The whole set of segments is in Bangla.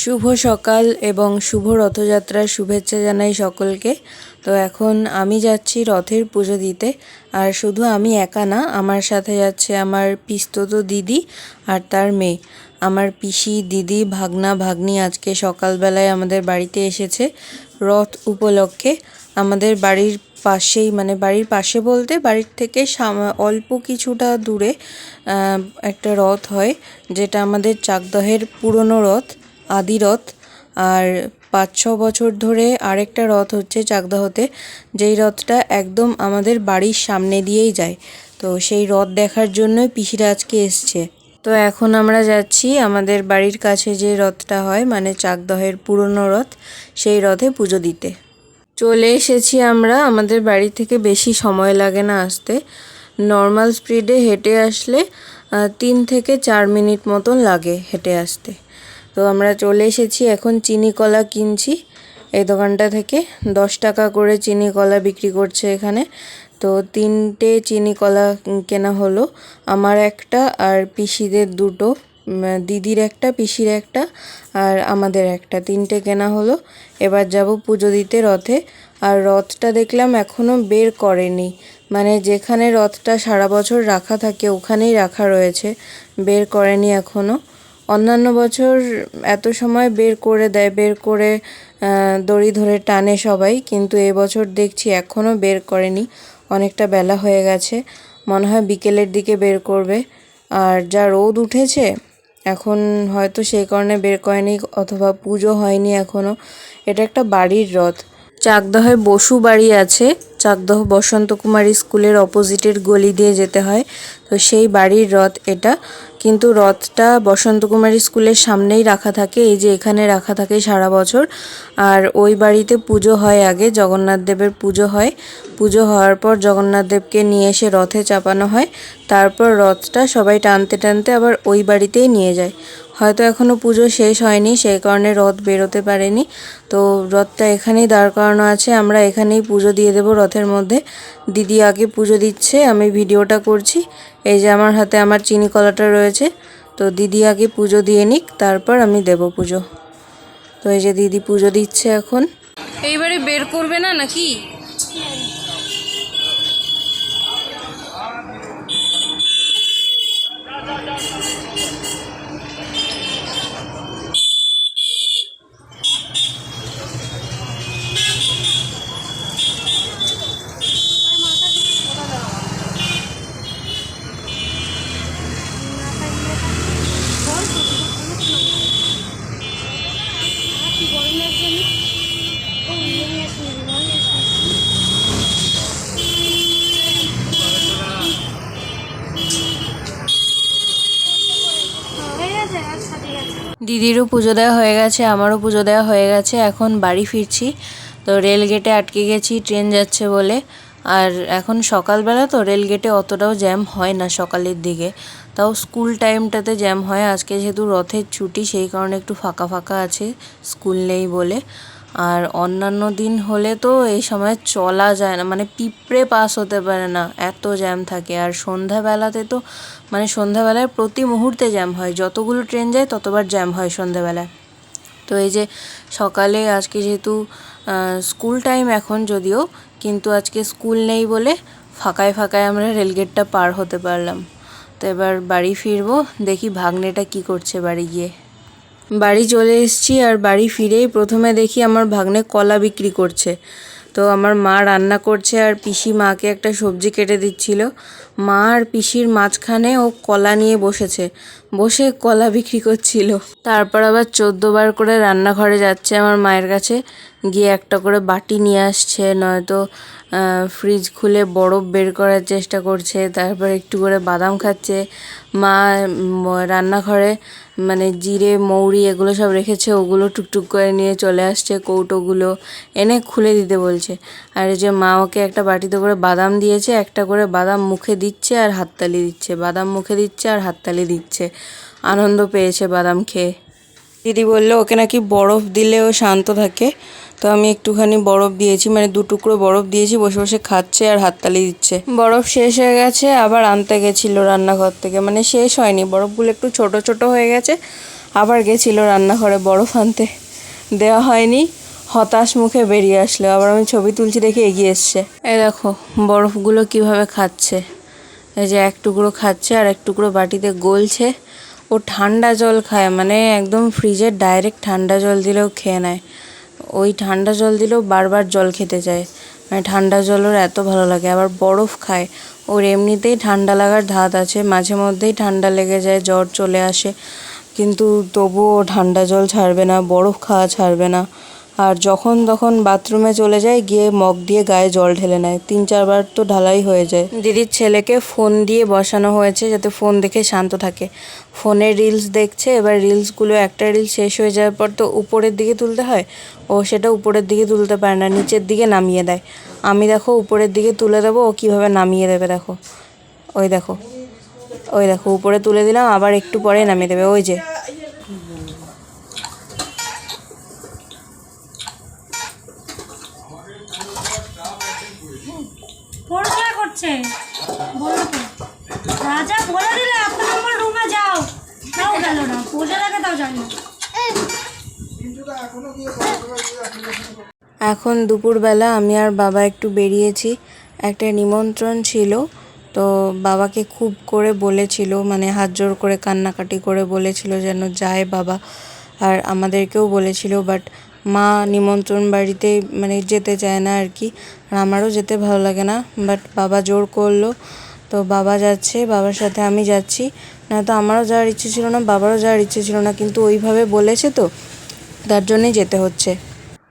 শুভ সকাল এবং শুভ রথযাত্রার শুভেচ্ছা জানাই সকলকে। তো এখন আমি যাচ্ছি রথের পুজো দিতে। আর শুধু আমি একা না, আমার সাথে যাচ্ছে আমার পিস্তত দিদি আর তার মেয়ে। আমার পিসি, দিদি, ভাগনা, ভাগ্নি আজকে সকালবেলায় আমাদের বাড়িতে এসেছে রথ উপলক্ষে। আমাদের বাড়ির পাশেই মানে বাড়ির পাশে বলতে বাড়ির থেকে অল্প কিছুটা দূরে একটা রথ হয়, যেটা আমাদের চাকদহের পুরনো রথ। আদি রথ আর পাঁচ, ছ বছর ধরে আরেকটা রথ হচ্ছে চাকদাহতে যেই রথটা একদম আমাদের বাড়ির সামনে দিয়েই যায়। তো সেই রথ দেখার জন্যই পিসিরা আজকে এসছে। তো এখন আমরা যাচ্ছি আমাদের বাড়ির কাছে যে রথটা হয় মানে চাকদহের পুরনো রথ, সেই রথে পুজো দিতে। চলে এসেছি আমরা আমাদের বাড়ি থেকে বেশি সময় লাগে না আসতে। নর্মাল স্পিডে হেঁটে আসলে তিন থেকে চার মিনিট মতন লাগে হেঁটে আসতে। তো আমরা চলে এসেছি, এখন চিনি কলা কিনছি। এই দোকানটা থেকে দশ টাকা করে চিনি কলা বিক্রি করছে এখানে। তো তিনটে চিনি কলা কেনা হলো, আমার একটা আর পিসিদের দুটো দিদির একটা, পিসির একটা আর আমাদের একটা। তিনটে কেনা হলো, এবার যাব পুজো দিতে রথে। আর রথটা দেখলাম এখনও বের করেনি মানে যেখানে রথটা সারা বছর রাখা থাকে ওখানেই রাখা রয়েছে, বের করেনি এখনও। অন্যান্য বছর এত সময় বের করে দেয়, বের করে দড়ি ধরে টানে সবাই, কিন্তু এবছর দেখছি এখনও বের করেনি। অনেকটা বেলা হয়ে গেছে, মনে হয় বিকেলের দিকে বের করবে। আর যা রোদ উঠেছে, এখন হয়তো সেই কারণে বের করেনি অথবা পুজো হয়নি এখনও এটা একটা বাড়ির রথ। চাকদহে বসু বাড়ি আছে, চাকদহ বসন্ত কুমারী স্কুলের অপোজিটের গলি দিয়ে যেতে হয়। তো সেই বাড়ির রথ এটা। কিন্তু রথটা বসন্ত কুমারী স্কুলের সামনেই রাখা থাকে, এই যে এখানে রাখা থাকে সারা বছর। আর ওই বাড়িতে পুজো হয় আগে, জগন্নাথ দেবের পুজো হয়। পুজো হওয়ার পর জগন্নাথ দেবকে নিয়ে এসে রথে চাপানো হয়। তারপর রথটা সবাই টানতে টানতে আবার ওই বাড়িতেই নিয়ে যায়। হয়তো এখনও পুজো শেষ হয়নি, সেই কারণে রথ বেরোতে পারেনি। তো রথটা এখানেই দাঁড় করানো আছে, আমরা এখানেই পুজো দিয়ে দেবো রথের মধ্যে। দিদি আগে পুজো দিচ্ছে, আমি ভিডিওটা করছি। এই যে আমার হাতে আমার চিনি কলাটা রয়েছে, তো দিদি আগে পুজো দিয়ে নিক, তারপর আমি দেব পুজো। তো এই যে দিদি পুজো দিচ্ছে এখন। এইবারে বের করবে না নাকি? দিদিরও পুজো দেওয়া হয়ে গেছে, আমারও পুজো দেওয়া হয়ে গেছে। এখন বাড়ি ফিরছি, তো রেল গেটে আটকে গেছি, ট্রেন যাচ্ছে বলে। আর এখন সকালবেলা তো রেল গেটে অতটাও জ্যাম হয় না সকালের দিকে। তাও স্কুল টাইমটাতে জ্যাম হয়, আজকে যেহেতু রথের ছুটি, সেই কারণে একটু ফাঁকা ফাঁকা আছে, স্কুল নেই বলে। আর অন্যান্য দিন হলে তো এই সময় চলা যায় না মানে পিঁপড়ে পাস হতে পারে না, এত জ্যাম থাকে। আর সন্ধ্যাবেলাতে তো মানে সন্ধ্যাবেলায় প্রতি মুহূর্তে জ্যাম হয়, যতগুলো ট্রেন যায় ততবার জ্যাম হয় সন্ধ্যাবেলায়। তো এই যে সকালে আজকে যেহেতু স্কুল টাইম এখন যদিও, কিন্তু আজকে স্কুল নেই বলে ফাঁকায় ফাঁকায় আমরা রেলগেটটা পার হতে পারলাম। তো এবার বাড়ি ফিরবো, দেখি ভাগ্নেটা কি করছে বাড়ি গিয়ে। বাড়ি চলে এসেছি আর বাড়ি ফিরেই প্রথমে দেখি আমার ভাগ্নে কলা বিক্রি করছে। তো আমার মা রান্না করছে আর পিসি মাকে একটা সবজি কেটে দিচ্ছিল। মা আর পিসির মাঝখানে ও কলা নিয়ে বসেছে। বসে কলা বিক্রি করছিল। তারপর আবার চোদ্দ বার করে রান্নাঘরে যাচ্ছে আমার মায়ের কাছে। গিয়ে একটা করে বাটি নিয়ে আসছে, নয়তো ফ্রিজ খুলে বরফ বের করার চেষ্টা করছে, তারপর একটু করে বাদাম খাচ্ছে। মা রান্নাঘরে মানে জিরে, মৌরি এগুলো সব রেখেছে, ওগুলো টুকটুক করে নিয়ে চলে আসছে, কৌটোগুলো এনে খুলে দিতে বলছে। আর এই যে মা ওকে একটা বাটিতে করে বাদাম দিয়েছে, একটা করে বাদাম মুখে দিচ্ছে আর হাততালি দিচ্ছে। বাদাম মুখে দিচ্ছে আর হাততালি দিচ্ছে। আনন্দ পেয়েছে বাদাম খেয়ে। দিদি বলল, ওকে নাকি বরফ দিলে ও শান্ত থাকে। তো আমি একটুখানি বরফ দিয়েছি মানে দু টুকরো বরফ দিয়েছি, বসে বসে খাচ্ছে আর হাততালি দিচ্ছে। বরফ শেষ হয়ে গেছে, আবার আনতে গেছিল রান্নাঘর থেকে মানে শেষ হয়নি, বরফগুলো একটু ছোট ছোট হয়ে গেছে, আবার গেছিল রান্নাঘরে বরফ আনতে। দেওয়া হয়নি, হতাশ মুখে বেরিয়ে আসলো, আবার আমি ছবি তুলছি দেখে এগিয়ে এসছে। এই দেখো, বরফগুলো কীভাবে খাচ্ছে। এই যে এক টুকরো খাচ্ছে আর এক টুকরো বাটিতে গলছে। ও ঠান্ডা জল খায় মানে একদম ফ্রিজের ডাইরেক্ট ঠান্ডা জল দিলেও খেয়ে নেয়। ওই ঠান্ডা জল দিলেও বারবার জল খেতে যায় মানে ঠান্ডা জল ওর এত ভালো লাগে, আবার বরফ খায়। ওর এমনিতেই ঠান্ডা লাগার ধাত আছে, মাঝে মধ্যেই ঠান্ডা লেগে যায়, জ্বর চলে আসে। কিন্তু তবুও ঠান্ডা জল ছাড়বে না, বরফ খাওয়া ছাড়বে না। আর যখন তখন বাথরুমে চলে যায়, গিয়ে মগ দিয়ে গায়ে জল ঢেলে নেয়। তিন চারবার তো ঢালাই হয়ে যায়। দিদির ছেলেকে ফোন দিয়ে বসানো হয়েছে যাতে ফোন দেখে শান্ত থাকে। ফোনে রিলস দেখছে, এবার রিলসগুলো, একটা রিলস শেষ হয়ে যাওয়ার পর তো উপরের দিকে তুলতে হয়। ও সেটা উপরের দিকে তুলতে পারে না, নিচের দিকে নামিয়ে দেয়। আমি দেখো উপরের দিকে তুলে দেবো, ও কীভাবে নামিয়ে দেবে দেখো। ওই দেখো ওই দেখো, উপরে তুলে দিলাম, আবার একটু পরে নামিয়ে দেবে। ওই যে পড়াশোনা করছে তো। রাজা বলে দিলে আপনি আমার রুমে যাও। তাও গেল না। পোজা লাগে তাও জানি এখন দুপুরবেলা আমি আর বাবা একটু বেরিয়েছি। একটা নিমন্ত্রণ ছিল। তো বাবাকে খুব করে বলেছিল মানে হাত জোর করে কান্নাকাটি করে বলেছিল যেন যায় বাবা। আর আমাদেরকেও বলেছিল বাট মা নিমন্ত্রণ বাড়িতে মানে যেতে চায় না আর কি। আর আমারও যেতে ভালো লাগে না বাট বাবা জোর করল। তো বাবা যাচ্ছে, বাবার সাথে আমি যাচ্ছি। না তো আমারও যাওয়ার ইচ্ছে ছিল না, বাবারও যাওয়ার ইচ্ছে ছিল না, কিন্তু ওইভাবে বলেছে তো, তার জন্যই যেতে হচ্ছে।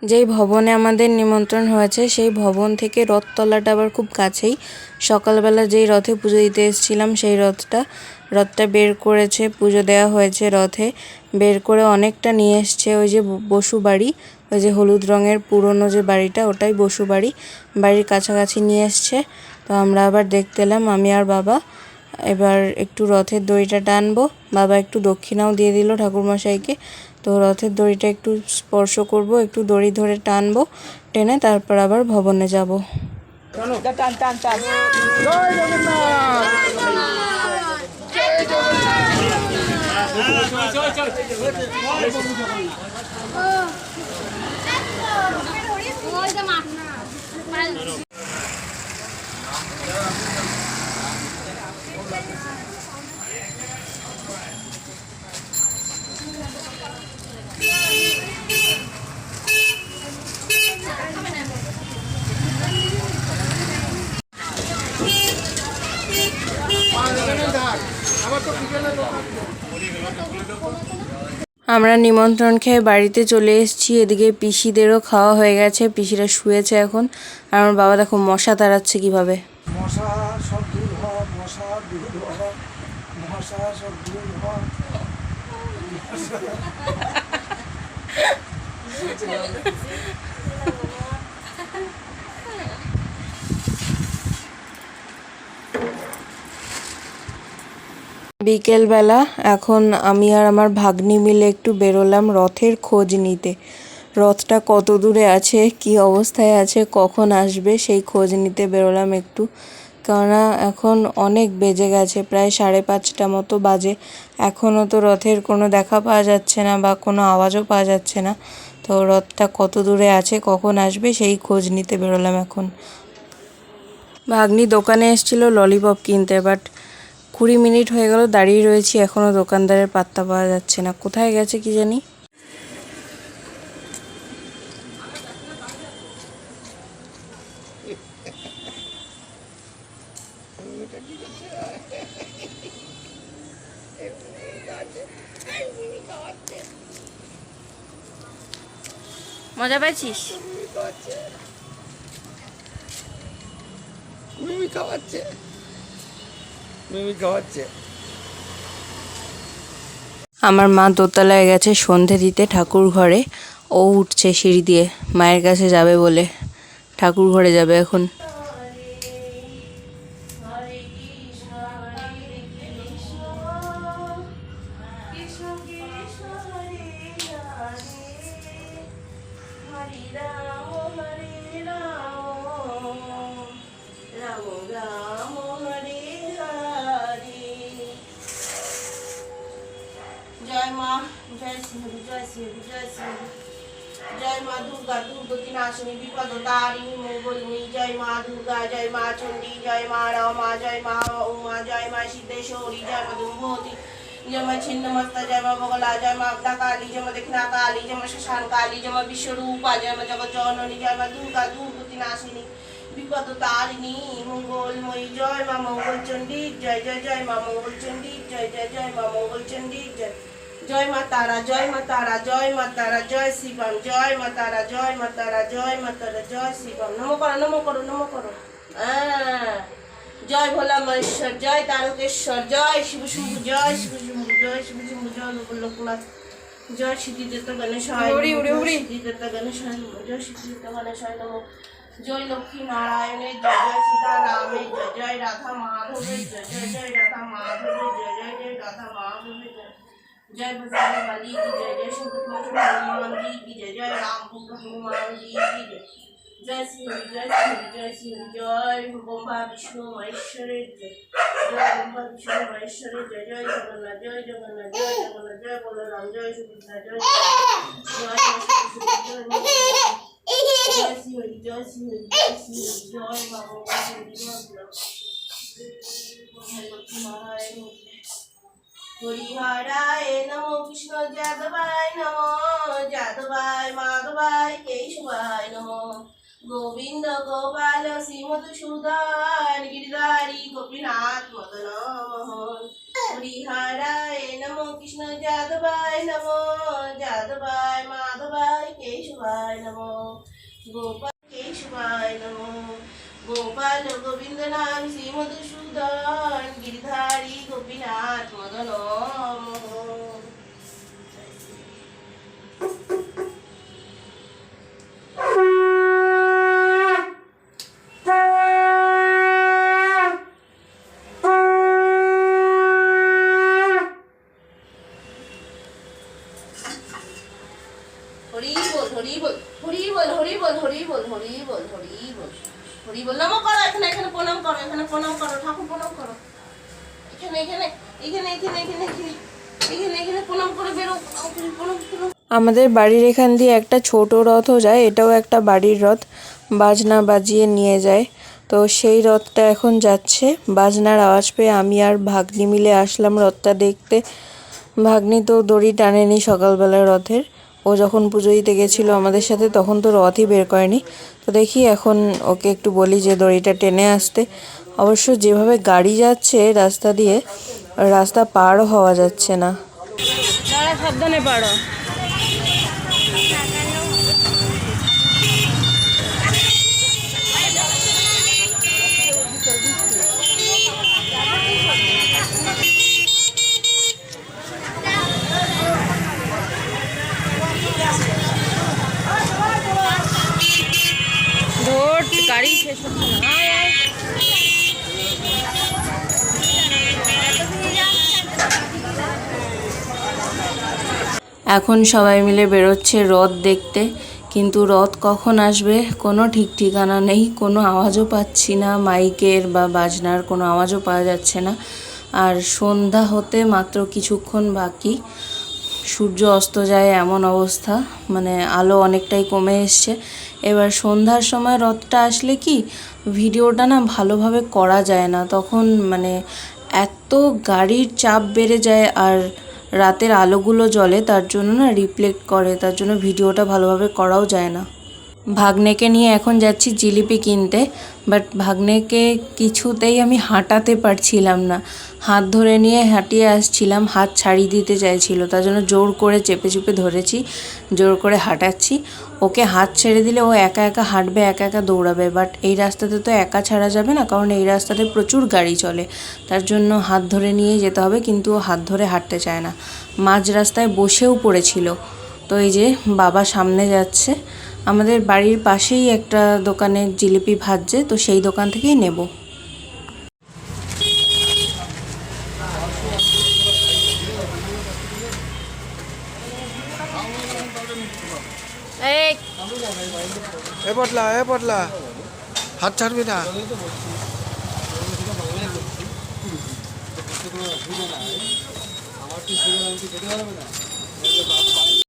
যেই ভবনে আমাদের নিমন্ত্রণ হয়েছে, সেই ভবন থেকে রথতলাটা আবার খুব কাছেই। সকালবেলা যেই রথে পুজো দিতে এসেছিলাম, সেই রথটা রথটা বের করেছে, পুজো দেওয়া হয়েছে রথে। বের করে অনেকটা নিয়ে এসছে ওই যে বসু বাড়ি, ওই যে হলুদ রঙের পুরনো যে বাড়িটা, ওটাই বসু বাড়ি। বাড়ির কাছাকাছি নিয়ে এসছে। তো আমরা আবার দেখতে এলাম, আমি আর বাবা। এবার একটু রথের দড়িটা টানবো। বাবা একটু দক্ষিণাও দিয়ে দিল ঠাকুরমশাইকে। তো রথের দড়িটা একটু স্পর্শ করব, একটু দড়ি ধরে টানবো, টেনে তারপর আবার ভবনে যাব। জগন্নাথ আমরা নিমন্ত্রণ খেয়ে বাড়িতে চলে এসেছি। এদিকে পিসিদেরও খাওয়া হয়ে গেছে। পিসিরা শুয়েছে এখন। আর আমার বাবা দেখো মশা তাড়াচ্ছে কীভাবে। মশা সব দূর হ মশা দূর হ মশা সব দূর হ। বিকেলবেলা এখন আমি আর আমার ভাগ্নি মিলে একটু বেরোলাম রথের খোঁজ নিতে। রথটা কত দূরে আছে, কি অবস্থায় আছে, কখন আসবে সেই খোঁজ নিতে বেরোলাম একটু। কেননা এখন অনেক বেজে গেছে, প্রায় সাড়ে পাঁচটা মতো বাজে। এখনও তো রথের কোনো দেখা পাওয়া যাচ্ছে না বা কোনো আওয়াজও পাওয়া যাচ্ছে না। তো রথটা কত দূরে আছে, কখন আসবে সেই খোঁজ নিতে বেরোলাম এখন। ভাগ্নি দোকানে এসেছিল ললিপপ কিনতে বাট কুড়ি মিনিট হয়ে গেল, দাঁড়িয়ে রয়েছি। এখনও দোকানদারের পাত্তা পাওয়া যাচ্ছে না। কোথায় গেছে কি জানি? মজা পাইছিস? খাওয়াচ্ছে। আমার মা দোতলায় গেছে সন্ধে দিতে ঠাকুর ঘরে। ও উঠছে সিঁড়ি দিয়ে, মায়ের কাছে যাবে বলে। ঠাকুর ঘরে যাবে এখন। দক্ষিণা কালী জয় মা শ্মশান কালী জয় মা বিশ্বরূপা জয় মা জগৎ জননী জয় মা দুর্গা দুর্গতি নাশিনী বিপদ তারিণী মঙ্গলময়ী জয় মা মঙ্গল চণ্ডী জয় জয় জয় মা মঙ্গল চণ্ডী জয় জয় জয় মা মঙ্গল চণ্ডী জয় জয় মা তারা জয় মা তারা জয় মা তারা জয় শিবম জয় মা তারা জয় মা তারা জয় মা তারা জয় শিবম নমো করো নমো করো নমো করো জয় ভোলা মহেশ্বর জয় তারকেশ্বর জয় শিব শম্ভু জয় শিব শম্ভু জয় শিব শম্ভু জয় লোকনাথ জয় সিদ্ধিদত্ত গণেশায় সিদ্ধিদত্ত গণেশায় জয় সিদ্ধিদত্ত গণেশায় নম। জয় লক্ষ্মী নারায়ণের জয় জয় সীতারামের জয় জয় রাধা মাধবের জয় জয় জয় রাধা মাধবের জয় জয় জয় রাধা মাধবের জয়। জয় বালি কি জয় জয় শঙ্কর হনুমান জি জয় জয় রাম হনুমান জি জয়। জয় শ্রী জয় শ্রী জয় শ্রী জয় ব্রহ্মা বিষ্ণু মহেশ্বরের জয় জয় ব্রহ্মা বিষ্ণু মহেশ্বরের জয় জয় জগন্নাথ জয় জগন্নাথ জয় জগন্নাথ জয় বলরাম জয় সুভদ্রা জয় জয় জয় জয় জয় শ্রী হরি জয় মা ব্রহ্মা হরি হরিহরায় নমো কৃষ্ণ যাদবায় নমো যাদবায় মাধবায় কেশবায় নমো ગોવિંદ ગોપાલ શ્રીમધુસૂદન ગિરધારી ગોપીનાથ મદન મોહન હરિહારાય नमो कृष्ण જાદવાય નમો જાદવાય माधवाय કેશુભાય नमो गोपाल केशवाय नमो गोपाल ગોવિંદ નામ શ્રીમધુસૂદન ગિરધારી ગોપીનાથ મદન મોહન আমাদের বাড়ির এখান দিয়ে একটা ছোট রথও যায়, এটাও একটা বাড়ির রথ। বাজনা বাজিয়ে নিয়ে যায়। তো সেই রথটা এখন যাচ্ছে। বাজনার আওয়াজ পেয়ে আমি আর ভাগ্নি মিলে আসলাম রথটা দেখতে। ভাগ্নি তো দড়ি টানেনি সকালবেলা রথের। ও যখন পুজো দিতে গেছিল আমাদের সাথে, তখন তো রথই বের করেনি। তো দেখি এখন ওকে একটু বলি যে দড়িটা টেনে আসতে। অবশ্য যেভাবে গাড়ি যাচ্ছে রাস্তা দিয়ে, রাস্তা পার হওয়া যাচ্ছে না। সাবধানে পারো এখন সবাই মিলে বেরোচ্ছে রথ দেখতে, কিন্তু রথ কখন আসবে কোনো ঠিক ঠিকানা নেই, কোনো আওয়াজও পাচ্ছি না, মাইকের বা বাজনার কোনো আওয়াজও পাওয়া যাচ্ছে না। আর সন্ধ্যা হতে মাত্র কিছুক্ষণ বাকি, সূর্য অস্ত যায় এমন অবস্থা মানে আলো অনেকটাই কমে এসছে। এবার সন্ধ্যার সময় রথটা আসলে কি, ভিডিওটা না ভালোভাবে করা যায় না, তখন মানে এত গাড়ির চাপ বেড়ে যায় আর রাতের আলোগুলো জ্বলে, তার জন্য না রিফ্লেক্ট করে, তার জন্য ভিডিওটা ভালোভাবে করাও যায় না। ভাগ্নেকে নিয়ে এখন যাচ্ছি জিলিপি কিনতে। বাট ভাগ্নেকে কিছুতেই আমি হাঁটাতে পারছিলাম না। হাত ধরে নিয়ে হাঁটিয়ে আসছিলাম, হাত ছাড়িয়ে দিতে চাইছিল, তার জন্য জোর করে চেপে চুপে ধরেছি, জোর করে হাঁটাচ্ছি। ওকে হাত ছেড়ে দিলে ও একা একা হাঁটবে, একা একা দৌড়াবে, বাট এই রাস্তাতে তো একা ছাড়া যাবে না, কারণ এই রাস্তাতে প্রচুর গাড়ি চলে। তার জন্য হাত ধরে নিয়ে যেতে হবে, কিন্তু ও হাত ধরে হাঁটতে চায় না। মাঝ রাস্তায় বসেও পড়েছিল। তো এই যে বাবা সামনে যাচ্ছে আমাদের বাড়ির পাশেই একটা দোকানে জিলিপি ভাজছে তো সেই দোকান থেকেই নেব। এ পটলা এ পটলা। হাত ছাড়বি না। কি নিয়ে আসছে জিলিপি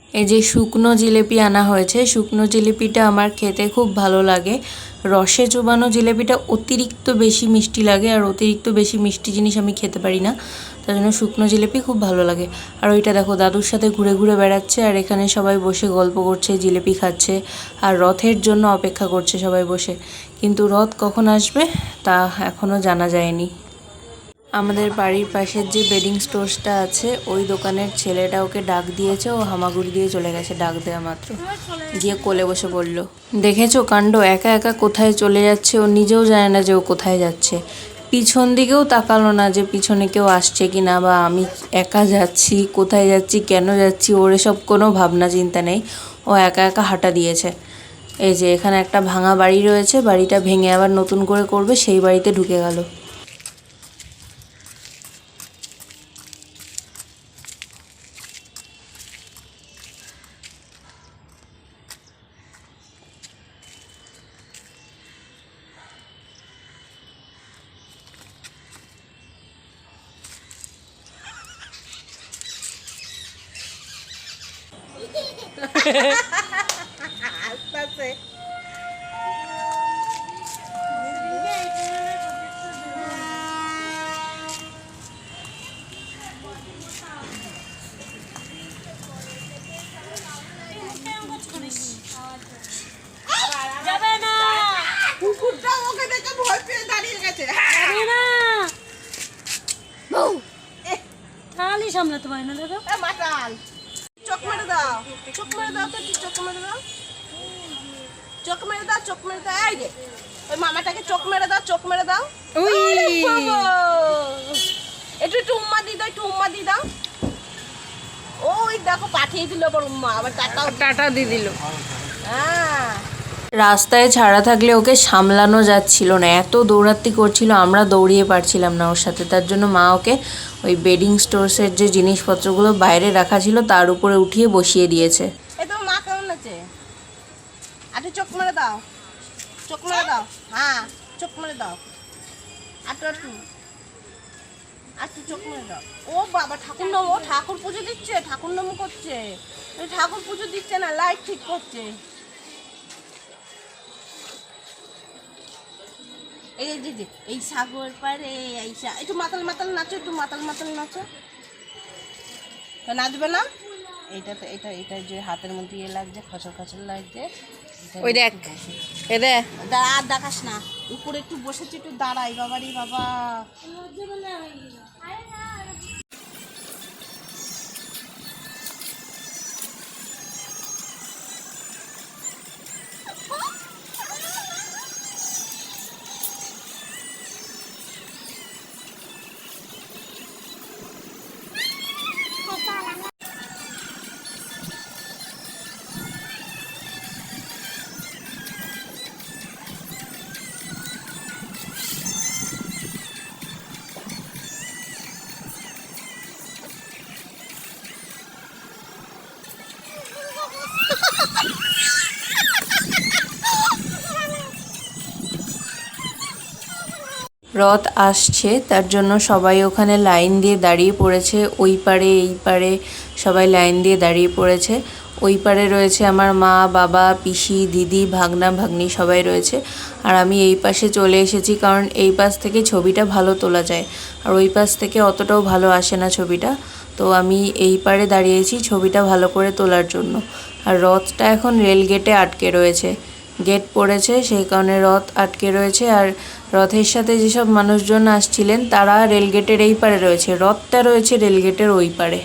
এই যে শুকনো জিলেপি আনা হয়েছে, শুকনো জিলিপিটা আমার খেতে খুব ভালো লাগে। রসে চোবানো জিলেপিটা অতিরিক্ত বেশি মিষ্টি লাগে, আর অতিরিক্ত বেশি মিষ্টি জিনিস আমি খেতে পারি না। তার জন্য শুকনো জিলিপি খুব ভালো লাগে। আর ওইটা দেখো, দাদুর সাথে ঘুরে ঘুরে বেড়াচ্ছে, আর এখানে সবাই বসে গল্প করছে, জিলিপি খাচ্ছে, আর রথের জন্য অপেক্ষা করছে সবাই বসে। কিন্তু রথ কখন আসবে তা এখনও জানা যায়নি। আমাদের বাড়ির পাশের যে বেডিং স্টোরসটা আছে, ওই দোকানের ছেলেটা ওকে ডাক দিয়েছে, ও হামাগুড়ি দিয়ে চলে গেছে ডাক দেওয়া মাত্র। গিয়ে কোলে বসে বলল, দেখেছ কাণ্ড? একা একা কোথায় চলে যাচ্ছে? ও নিজেও জানে না যে ও কোথায় যাচ্ছে। পিছন দিকেও তাকালো না যে পিছনে কেউ আসছে কি না বা আমি একা যাচ্ছি, কোথায় যাচ্ছি, কেন যাচ্ছি, ওর এসব কোনো ভাবনা চিন্তা নেই। ও একা একা হাঁটা দিয়েছে। এই যে এখানে একটা ভাঙা বাড়ি রয়েছে, বাড়িটা ভেঙে আবার নতুন করে করবে, সেই বাড়িতে ঢুকে গেল যাবে না কুকুরটা ওকে দেখে ভয় পেয়ে দাঁড়িয়ে গেছে যাবে না সামলাতে পারি না দাদা মাতাল। চোখ মেরে দাও। চোখ মেরে দাও তো একটু চোখ মেরে দাও। চোখ মেরে দাও চোখ মেরে দাও। এই রে ওই মামাটাকে চোখ মেরে দাও চোখ মেরে দাও। একটু একটু উম্মা দিয়ে দাও একটু উম্মা দিয়ে দাও। ওই দেখো পাঠিয়ে দিল আবার উম্মা আবার টাটাও টাটা দিয়ে দিল। হ্যাঁ। রাস্তায় ছাড়া থাকলে ওকে সামলানো যাচ্ছিল না। এত দৌড়াত্তি করছিল, আমরা দৌড়িয়ে পারছিলাম না ওর সাথে। তার জন্য মা ওকে ওই বেডিং স্টোরসের যে জিনিসপত্রগুলো বাইরে রাখা ছিল, তার উপরে উঠিয়ে বসিয়ে দিয়েছে। হ্যাঁ ঠাকুর পুজো দিচ্ছে ঠাকুর করছে। ঠাকুর পুজো দিচ্ছে না, লাইট ঠিক করছে। এই যে যে, এই সাগর পারে এই একটু মাতাল মাতাল নাচো একটু মাতাল মাতাল নাচো। নাচবে না? এইটা তো এটা এটা যে হাতের মধ্যে ইয়ে লাগছে খসর খসর লাগছে ওই দেখ। এ দে। দা- আর দেখাস না উপরে একটু বসেছে একটু দাঁড়াই বাবারি বাবা। রথ আসছে, তার জন্য সবাই ওখানে লাইন দিয়ে দাঁড়িয়ে পড়েছে। ওই পারে, এই পারে সবাই লাইন দিয়ে দাঁড়িয়ে পড়েছে। ওই পারে রয়েছে আমার মা, বাবা, পিসি, দিদি, ভাগনা, ভাগ্নি সবাই রয়েছে। আর আমি এই পাশে চলে এসেছি কারণ এই পাশ থেকে ছবিটা ভালো তোলা যায়। আর ওই পাশ থেকে অতটাও ভালো আসে না ছবিটা। তো আমি এই পারে দাঁড়িয়েছি ছবিটা ভালো করে তোলার জন্য। আর রথটা এখন রেল গেটে আটকে রয়েছে। গেট পড়েছে, সেই কারণে রথ আটকে রয়েছে। আর রথের সাথে যেসব মানুষজন আসছিলেন, তারা রেলগেটের এই পারে রয়েছে। রথটা রয়েছে রেলগেটের ওই পারে।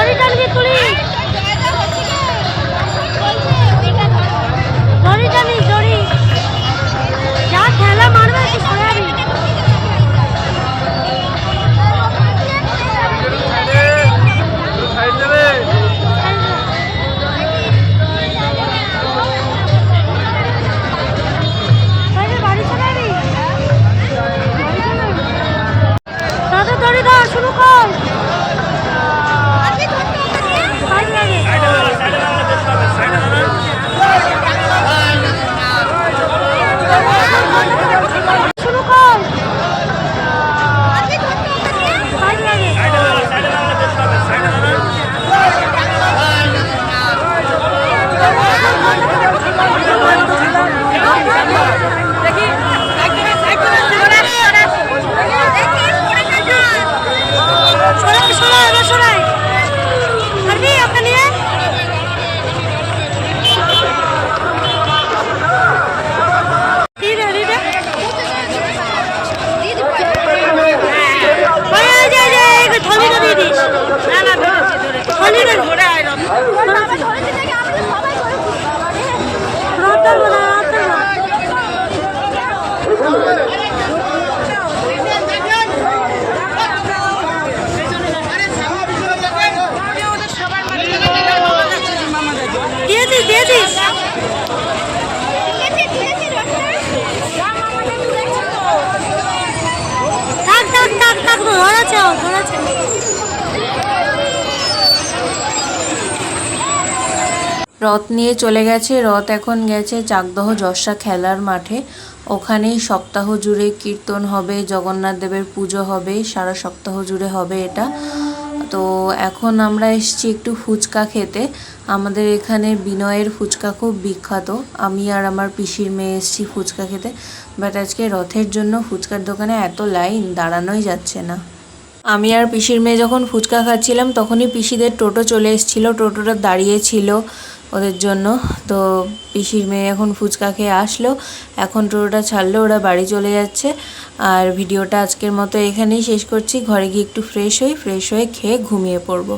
দড়ি রথ নিয়ে চলে গেছে। রথ এখন গেছে চাকদহ যশা খেলার মাঠে। ওখানেই সপ্তাহ জুড়ে কীর্তন হবে, জগন্নাথ দেবের পুজো হবে, সারা সপ্তাহ জুড়ে হবে এটা। তো এখন আমরা এসেছি একটু ফুচকা খেতে। আমাদের এখানে বিনয়ের ফুচকা খুব বিখ্যাত। আমি আর আমার পিসির মেয়ে এসেছি ফুচকা খেতে। বাট আজকে রথের জন্য ফুচকার দোকানে এত লাইন দাঁড়ানোই যাচ্ছে না। আমি আর পিসির মেয়ে যখন ফুচকা খাচ্ছিলাম, তখনই পিসিদের টোটো চলে এসেছিল। টোটোটা দাঁড়িয়ে ছিল। ওদের জন্য। তো পিসির মেয়ে এখন ফুচকা খেয়ে আসলো। এখন টোটোটা ছাড়লো, ওরা বাড়ি চলে যাচ্ছে। আর ভিডিওটা আজকের মতো এখানেই শেষ করছি। ঘরে গিয়ে একটু ফ্রেশ হই ফ্রেশ হয়ে খেয়ে ঘুমিয়ে পড়ব।